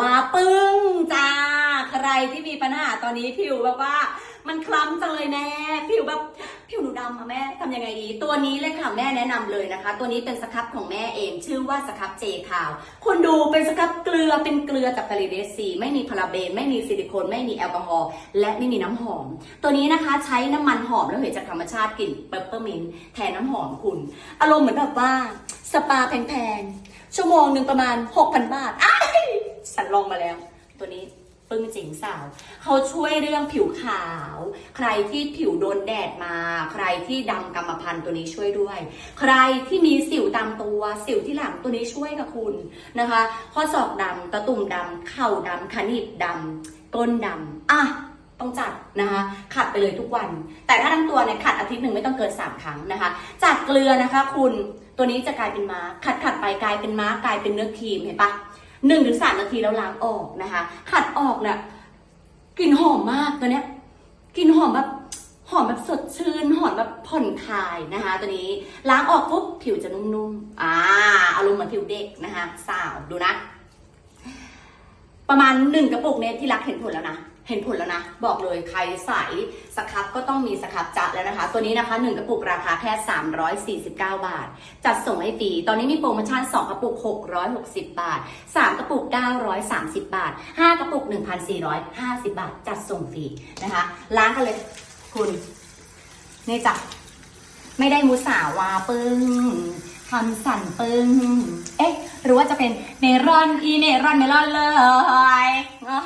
ว้าปึ้งจ้า ใครที่มีปัญหาตอนนี้ผิวแบบว่า มันคล้ำจังเลยแม่ผิวแบบผิวหนูดำอะแม่ทำยังไงดี ตัวนี้เลยค่ะแม่แนะนำเลยนะคะ ตัวนี้เป็นสครับของแม่เองชื่อว่าสครับเจคาวคุณดูเป็นสครับเกลือเป็นเกลือจากกาลิเดซีไม่มีพาราเบน ไม่มีซิลิโคน ไม่มีแอลกอฮอล์และไม่มีน้ำหอม ตัวนี้นะคะใช้น้ำมันหอมแล้วเหยจากธรรมชาติกลิ่นเปปเปอร์มินต์แทนน้ำหอมคุณ อารมณ์เหมือนแบบว่าสปาแพงๆชั่วโมงหนึ่งประมาณ6,000บาทอ้า ฉันลองมาแล้ว ตัวนี้ปึ้งจริงสาว เขาช่วยเรื่องผิวขาว ใครที่ผิวโดนแดดมา ใครที่ดำกรรมพันธุ์ตัวนี้ช่วยด้วย ใครที่มีสิวตามตัว สิวที่หลังตัวนี้ช่วยกับคุณนะคะ ข้อศอกดำตะตุ่มดำเข่าดำขานีบดำก้นดำอะต้องจัดนะคะขัดไปเลยทุกวัน แต่ถ้าทั้งตัวเนี่ยขัดอาทิตย์หนึ่งไม่ต้องเกิน3ครั้งนะคะ จากเกลือนะคะ คุณตัวนี้จะกลายเป็นม้าขัดขัดไปกลายเป็นม้ากลายเป็นเนื้อครีมเห็นปะ หนึ่งถึงสามนาทีแล้วล้างออกนะคะ ขัดออกเนี่ยกลิ่นหอมมากตัวเนี้ยกลิ่นหอมแบบหอมแบบสดชื่นหอมแบบผ่อนคลายนะคะ ตัวนี้ล้างออกปุ๊บผิวจะนุ่มๆอ่าอารมณ์เหมือนผิวเด็กนะคะ สาวดูนะ ประมาณหนึ่งกระปุกเนี่ยที่รักเห็นผลแล้วนะ เห็นผลแล้วนะ บอกเลยใครใส่สครับก็ต้องมีสครับจะแล้วนะคะ ตัวนี้นะคะ1กระปุกราคาแค่ 349 บาท จัดส่งให้ฟรีตอนนี้มีโปรโมชั่น 2 กระปุก 660 บาท 3 กระปุก 930 บาท 5 กระปุก 1,450 บาท จัดส่งฟรีนะคะ ล้างกันเลยคุณ นี่จ้ะไม่ได้มุสาวาปึ้งทำสั่นปึ้ง เอ๊ะ หรือว่าจะเป็นเมรอนอีเมรอนเมรอนเลยเนาะ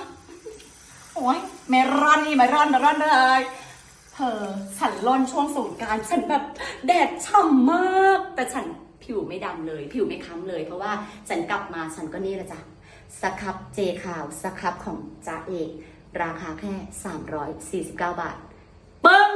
โอ้ยเมรอนอีเมรอนเมรอนเลยเธอฉันร่อนช่วงสงกรารฉันแบบแดดฉ่ำมาก แต่ฉันผิวไม่ดำเลย ผิวไม่ค้ำเลย เพราะว่าฉันกลับมาฉันก็นี่แหละจ้ะสครับเจขาวสครับของจ่าเอก ราคาแค่ 349 บาท ปึ้ง